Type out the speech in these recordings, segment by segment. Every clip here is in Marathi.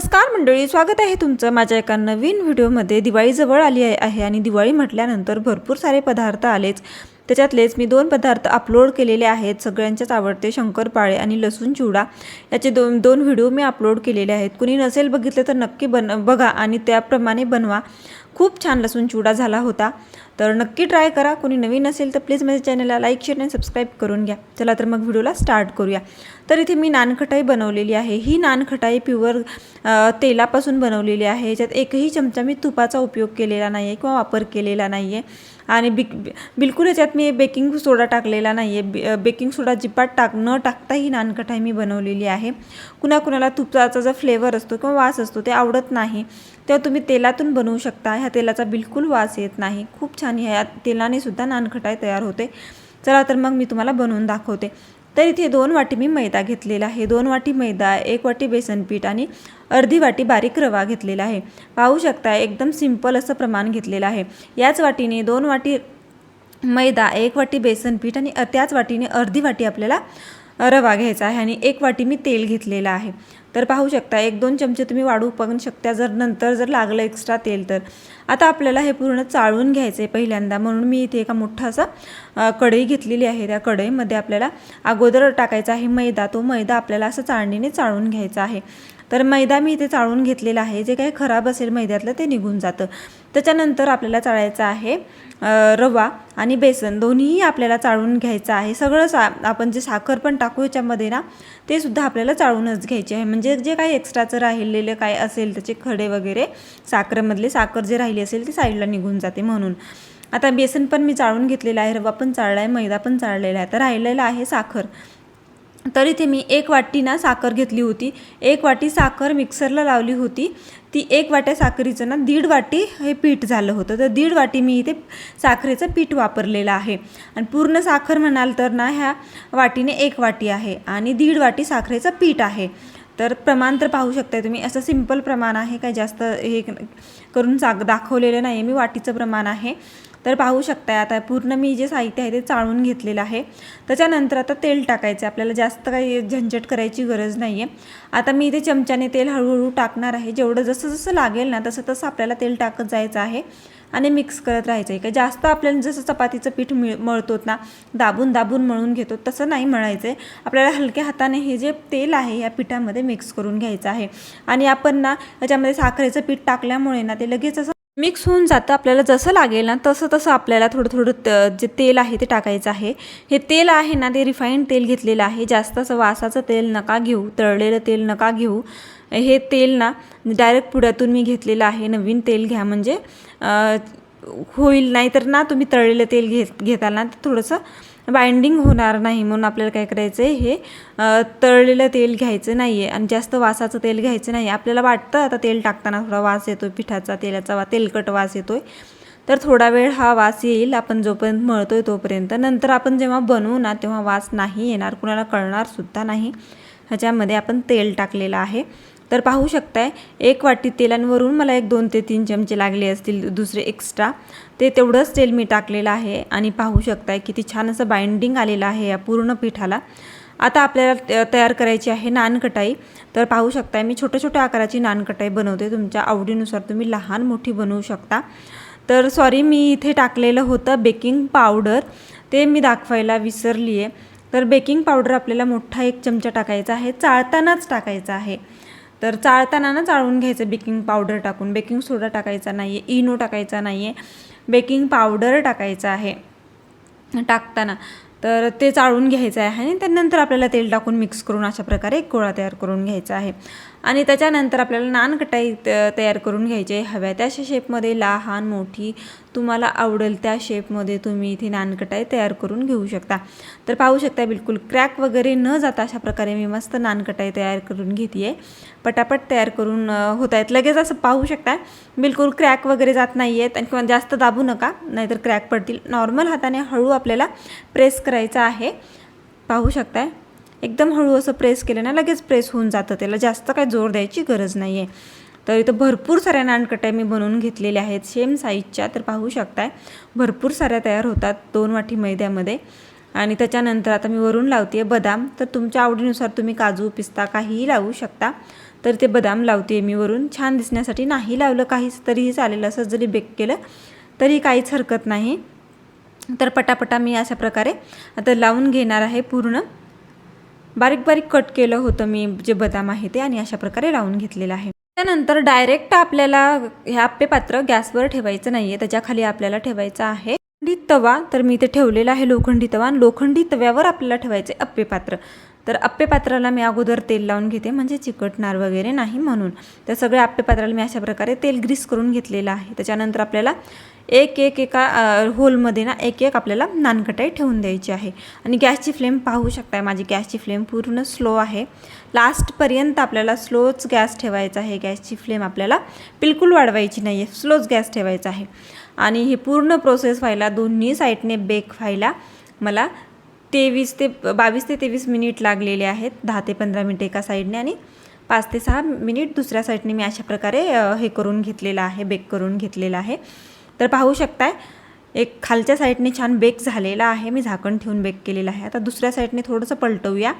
नमस्कार मंडळी स्वागत आहे तुमचं माझ्या एका नवीन व्हिडिओमध्ये. दिवाळी जवळ आली आहे- आणि दिवाळी म्हटल्यानंतर भरपूर सारे पदार्थ आलेच. त्याच्यातलेच मी दोन पदार्थ अपलोड केलेले आहेत. सगळ्यांच्याच आवडते शंकरपाळे आणि लसूण चिवडा. याचे दोन दोन व्हिडिओ मी अपलोड केलेले आहेत. कुणी नसेल बघितले तर नक्की बन बघा आणि त्याप्रमाणे बनवा. खूप छान लसूण चिवडा झाला होता. तर नक्की ट्राय करा. कोणी नवीन असेल तर प्लीज माझ्या चॅनलला लाईक शेअर आणि सबस्क्राईब करून घ्या. चला तर मग व्हिडिओला स्टार्ट करूया. तर इथे मी नानखटाई बनवलेली आहे. ही नानखटाई प्युअर तेलापासून बनवलेली आहे. याच्यात एकही चमचा मी तुपाचा उपयोग केलेला नाही आहे किंवा वापर केलेला नाही आहे आणि बिक बिलकुल याच्यात मी बेकिंग सोडा टाकलेला नाही आहे बे बेकिंग सोडा जिपात टाक न टाकता ही नानकटाई मी बनवलेली आहे. कुणाकुणाला तुपाचा जो फ्लेवर असतो किंवा वास असतो ते आवडत नाही. तेव्हा तुम्ही तेलातून बनवू शकता. ह्या तेलाचा बिलकुल वास येत नाही. खूप छान आणि ह्या तेलाने सुद्धा नानखटाई तयार होते. चला तर मग मी तुम्हाला बनवून दाखवते. तर इथे दोन वाटी मी मैदा घेतलेला आहे. दोन वाटी मैदा एक वाटी बेसन पीठ आणि अर्धी वाटी बारीक रवा घेतलेला आहे. पाहू शकता एकदम सिंपल असं प्रमाण घेतलेलं आहे. याच वाटीने दोन वाटी मैदा एक वाटी बेसन पीठ आणि त्याच वाटीने अर्धी वाटी आपल्याला रवा घ्यायचा आहे आणि एक वाटी मी तेल घेतलेलं आहे. तर पाहू शकता एक दोन चमचे तुम्ही वाढू पण शकता. जर नंतर जर लागलं एक्स्ट्रा तेल तर आता आपल्याला हे पूर्ण चाळून घ्यायचं आहे पहिल्यांदा. म्हणून मी इथे एका मोठा असा कढई घेतलेली आहे. त्या कढईमध्ये आपल्याला अगोदर टाकायचा आहे मैदा. तो मैदा आपल्याला असं चाळणीने चाळून घ्यायचा आहे. तर मैदा मी इथे चाळून घेतलेला आहे. जे काही खराब असेल मैद्यातलं ते निघून जातं. त्याच्यानंतर आपल्याला चाळायचं आहे रवा आणि बेसन. दोन्हीही आपल्याला चाळून घ्यायचं आहे. सगळं सा आपण जे साखर पण टाकू याच्यामध्ये ना ते सुद्धा आपल्याला चाळूनच घ्यायचे आहे. म्हणजे जे काही एक्स्ट्राचं राहिलेलं काय असेल त्याचे खडे वगैरे साखरेमधले साखर जे राहिली असेल ती साईडला निघून जाते म्हणून. आता बेसन पण मी चाळून घेतलेलं आहे रवा पण चाळला आहे मैदा पण चाळलेला आहे. तर राहिलेला आहे साखर. तर इथे मी एक वाटी ना साखर घेतली होती. एक वाटी साखर मिक्सरला लावली होती. ती एक वाट्या साखरीचं ना दीड वाटी हे पीठ झालं होतं. तर दीड वाटी मी इथे साखरेचं पीठ वापरलेलं आहे. आणि पूर्ण साखर म्हणाल तर ना ह्या वाटीने एक वाटी आहे आणि दीड वाटी साखरेचं पीठ आहे. तर प्रमाण तर पाहू शकताय तुम्ही. असं सिंपल प्रमाण आहे. काय जास्त हे करून साग दाखवलेलं नाही आहे मी वाटीचं प्रमाण आहे. तर पाहू शकताय आता पूर्ण मी जे साहित्य आहे ते चाळून घेतलेलं आहे. त्याच्यानंतर आता तेल टाकायचं आहे. आपल्याला जास्त काही झंझट करायची गरज नाही आहे आता मी इथे चमच्याने तेल हळूहळू टाकणार आहे. जेवढं जसं जसं लागेल ना तसं तसं आपल्याला तेल टाकत जायचं आहे आणि मिक्स करत राहायचं आहे. का जास्त आपल्याला जसं चपातीचं पीठ मिळ मळतोत ना दाबून दाबून मळून घेतो तसं नाही मळायचं आहे आपल्याला हलक्या हाताने हे जे तेल आहे या पिठामध्ये मिक्स करून घ्यायचं आहे. आणि आपण ना याच्यामध्ये साखरेचं पीठ टाकल्यामुळे ना ते लगेच असं मिक्स होऊन जातं आपल्याला जसं लागेल ना तसं तसं आपल्याला थोडं थोडं त- जे तेल आहे ते टाकायचं आहे. हे तेल आहे ना ते रिफाईंड तेल घेतलेलं आहे. जास्त असं वासाचं तेल नका घेऊ तळलेलं तेल नका घेऊ. हे तेल ना डायरेक्ट पुड्यातून मी घेतलेलं आहे. नवीन तेल घ्या म्हणजे होईल नाही तर ना तुम्ही तळलेलं तेल घेत घेताल ना थोडंसं बाइंडिंग होणार नाही म्हणून आपल्याला काय करायचं आहे हे तळलेलं तेल घ्यायचं नाही आहे आणि जास्त वासाचं तेल घ्यायचं नाही आपल्याला वाटतं आता तेल टाकताना थोडा वास येतो आहे पिठाचा तेलाचा वा तेलकट वास येतो आहे तर थोडा वेळ हा वास येईल आपण जोपर्यंत मळतो आहे तोपर्यंत. नंतर आपण जेव्हा बनवू ना तेव्हा वास नाही येणार कुणाला कळणारसुद्धा नाही. ह्याच्यामध्ये आपण तेल टाकलेलं आहे. तर पाहू शकताय एक वाटी तेलांवरून मला एक दोन ते तीन चमचे लागले असतील दुसरे एक्स्ट्रा ते तेवढंच तेल मी टाकलेलं आहे आणि पाहू शकताय किती छान असं बाइंडिंग आलेलं आहे या पूर्ण पिठाला. आता आपल्याला त- तयार करायची आहे नानकटाई. तर पाहू शकताय मी छोट्या छोट्या आकाराची नानकटाई बनवते. तुमच्या आवडीनुसार तुम्ही लहान मोठी बनवू शकता. तर सॉरी मी इथे टाकलेलं होतं बेकिंग पावडर ते मी दाखवायला विसरली आहे तर बेकिंग पावडर आपल्याला मोठा एक चमचा टाकायचा आहे चाळतानाच टाकायचा आहे. तर चाळताना ना चाळून घ्यायचं. बेकिंग पावडर टाकून. बेकिंग सोडा टाकायचा नाही आहे इनो टाकायचा नाही आहे बेकिंग पावडर टाकायचं आहे. टाकताना. तर ते चाळून घ्यायचं आहे आणि त्यानंतर आपल्याला तेल टाकून मिक्स करून अशा प्रकारे एक गोळा तयार करून घ्यायचा आहे. आणि त्याच्यानंतर आपल्याला नानकटाई त- तयार करून घ्यायची. आहे हव्या त्या शेपमध्ये लहान मोठी तुम्हाला आवडेल त्या शेपमध्ये तुम्ही इथे नानकटाई तयार करून घेऊ शकता. तर पाहू शकता बिलकुल क्रॅक वगैरे न जाता अशा प्रकारे मी मस्त नानकटाई तयार करून घेते आहे पटापट तयार करून होत आहेत. लगेच असं पाहू शकता बिलकुल क्रॅक वगैरे जात नाही आहेत आणि किंवा जास्त दाबू नका नाहीतर क्रॅक पडतील. नॉर्मल हाताने हळू आपल्याला प्रेस करायचं आहे. पाहू शकताय. एकदम हळू असं प्रेस केलं ना लगेच प्रेस होऊन जातं त्याला. जास्त काय जोर द्यायची गरज नाही आहे तर इथं भरपूर साऱ्या नानकट्या मी बनवून घेतलेल्या आहेत. सेम साईजच्या तर पाहू शकताय. भरपूर साऱ्या तयार होतात दोन वाटी मैद्यामध्ये. आणि त्याच्यानंतर आता मी वरून लावते बदाम. तर तुमच्या आवडीनुसार तुम्ही काजू पिस्ता काहीही लावू शकता. तर ते बदाम लावते मी वरून. छान दिसण्यासाठी नाही लावलं काहीच तरीही चालेल असं जरी बेक केलं तरी काहीच हरकत नाही. तर पटापटा मी अशा प्रकारे आता लावून घेणार आहे पूर्ण. बारीक बारीक कट केलं होतं मी जे बदाम आहे ते आणि अशा प्रकारे लावून घेतलेलं आहे. त्यानंतर डायरेक्ट आपल्याला हे आप्पे पात्र गॅसवर ठेवायचं नाही आहे त्याच्याखाली आपल्याला ठेवायचं आहे तवा. तर मी ते ठेवलेला आहे लोखंडी तवा आणि लोखंडी तव्यावर आपल्याला ठेवायचे अप्पे पात्र. तर अप्पे पात्राला मी अगोदर तेल लावून घेते म्हणजे चिकटणार वगैरे नाही म्हणून. तर सगळ्या अप्पे पात्राला मी अशा प्रकारे तेल ग्रीस करून घेतलेलं आहे. त्याच्यानंतर आपल्याला एक एक एका होलमध्ये ना एक एक आपल्याला नानकटाई ठेवून द्यायची आहे. आणि गॅसची फ्लेम पाहू शकताय माझी गॅसची फ्लेम पूर्ण स्लो आहे. लास्टपर्यंत आपल्याला स्लोच गॅस ठेवायचा आहे. गॅसची फ्लेम आपल्याला बिलकुल वाढवायची नाही आहे स्लोच गॅस ठेवायचा आहे. आणि ही पूर्ण प्रोसेस व्हायला दोन्ही साईडने बेक व्हायला मला तेवीस ते बावीस ते तेवीस मिनिट लागलेले आहेत. दहा ते पंधरा मिनिट एका साईडने आणि पाच ते सहा मिनिट दुसऱ्या साईडने मी अशा प्रकारे हे करून घेतलेलं आहे बेक करून घेतलेलं आहे. तर पाहू शकताय एक खालच्या साईडने छान बेक झालेला आहे. मी झाकण ठेवून बेक केलेला आहे. आता दुसऱ्या साईडने थोडंसं पलटवूया.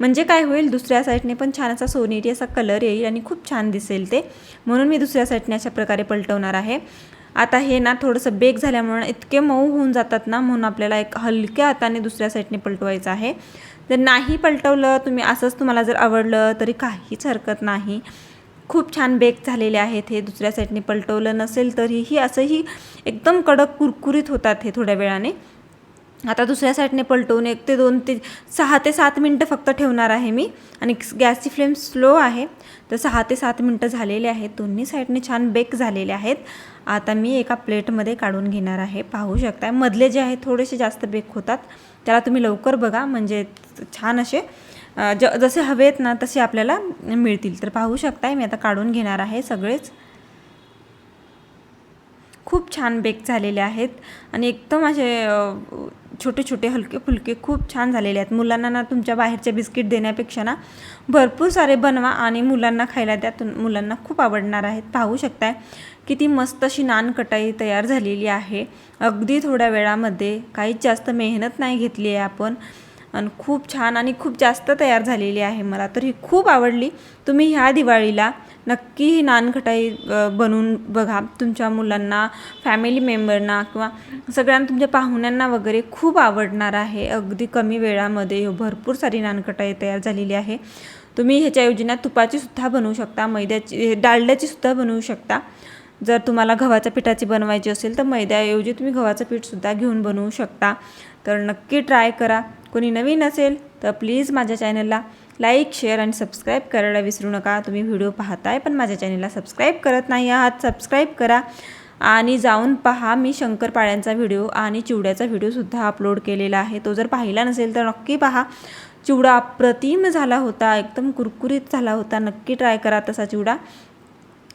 म्हणजे काय होईल दुसऱ्या साईडने पण छान असा सोनेरी असा कलर येईल आणि खूप छान दिसेल ते. म्हणून मी दुसऱ्या साईडने अशा प्रकारे पलटवणार आहे. आता हे ना थोडंसं बेक झाल्यामुळे इतके मऊ होऊन जातात ना म्हणून आपल्याला एक हलक्या हाताने दुसऱ्या साईडने पलटवायचं आहे. जर नाही पलटवलं तुम्ही असंच तुम्हाला जर आवडलं तरी काहीच हरकत नाही. खूप छान बेक झालेले आहेत हे दुसऱ्या साईडने पलटवलं नसेल तरीही असंही एकदम कडक कुरकुरीत होतात हे थोड्या वेळाने. आता दुसऱ्या साईडने पलटवून एक ते दोन ते सहा ते सात मिनटं फक्त ठेवणार आहे मी. आणि गॅसची फ्लेम स्लो आहे. तर सहा ते सात मिनटं झालेले आहेत. दोन्ही साईडने छान बेक झालेले आहेत. आता मी एका प्लेटमध्ये काढून घेणार आहे. पाहू शकताय. मधले जे आहेत थोडेसे जास्त बेक होतात. त्याला तुम्ही लवकर बघा. म्हणजे छान असे ज जसे हवेत ना तसे आपल्याला मिळतील. तर पाहू शकताय. मी आता काढून घेणार आहे सगळेच. खूप छान बेक झालेले आहेत. आणि एकदम असे छोटे छोटे हलके फुलके खूप छान झालेले आहेत. मुलांना ना तुमच्या बाहेरचे बिस्किट देण्यापेक्षा ना भरपूर सारे बनवा आणि मुलांना खायला द्या. तुम मुलांना खूप आवडणार आहेत. पाहू शकताय किती मस्त अशी नान कटाई तयार झालेली आहे. अगदी थोड्या वेळामध्ये काहीच जास्त मेहनत नाही घेतली आहे आपण. आणि खूप छान आणि खूप जास्त तयार झालेली आहे मला तर ही खूप आवडली. तुम्ही ह्या दिवाळीला नक्की ही नानखटाई बनवून बघा. तुमच्या मुलांना फॅमिली मेंबरना किंवा सगळ्यांना तुमच्या पाहुण्यांना वगैरे खूप आवडणार आहे. अगदी कमी वेळामध्ये भरपूर सारी नानखटाई तयार झालेली आहे. तुम्ही ह्याच्याऐवजी ना तुपाची सुद्धा बनवू शकता मैद्याची डालड्याची सुद्धा बनवू शकता. जर तुम्हाला गव्हाच्या पिठाची बनवायची असेल तर मैद्याऐवजी तुम्ही गव्हाचं पीठसुद्धा घेऊन बनवू शकता. तर नक्की ट्राय करा. कोणी नवीन असेल तर प्लीज माझ्या चॅनलला लाईक शेअर आणि सबस्क्राईब करायला विसरू नका. तुम्ही व्हिडिओ पाहताय पण माझ्या चॅनलला सबस्क्राईब करत नाही आहात सबस्क्राईब करा आणि जाऊन पहा. मी शंकरपाळ्यांचा व्हिडिओ आणि चिवड्याचा व्हिडिओसुद्धा अपलोड केलेला आहे. तो जर पाहिला नसेल तर नक्की पहा. चिवडा अप्रतिम झाला होता एकदम कुरकुरीत झाला होता. नक्की ट्राय करा तसा चिवडा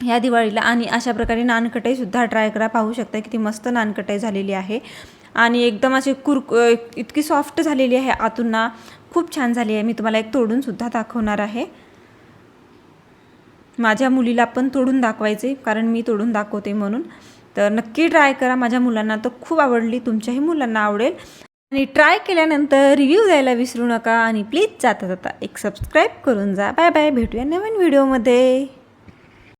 ह्या दिवाळीला. आणि अशा प्रकारे नानकटाईसुद्धा ट्राय करा. पाहू शकता किती मस्त नानकटाई झालेली आहे. आणि एकदम अशी कुरक इतकी सॉफ्ट झालेली आहे आतून ना. खूप छान झाली आहे. मी तुम्हाला एक तोडूनसुद्धा दाखवणार आहे. माझ्या मुलीला पण तोडून दाखवायचे कारण मी तोडून दाखवते म्हणून. तर नक्की ट्राय करा. माझ्या मुलांना तर खूप आवडली. तुमच्याही मुलांना आवडेल. आणि ट्राय केल्यानंतर रिव्ह्यू द्यायला विसरू नका. आणि प्लीज जाता जाता एक सबस्क्राईब करून जा. बाय बाय भेटूया नवीन व्हिडिओमध्ये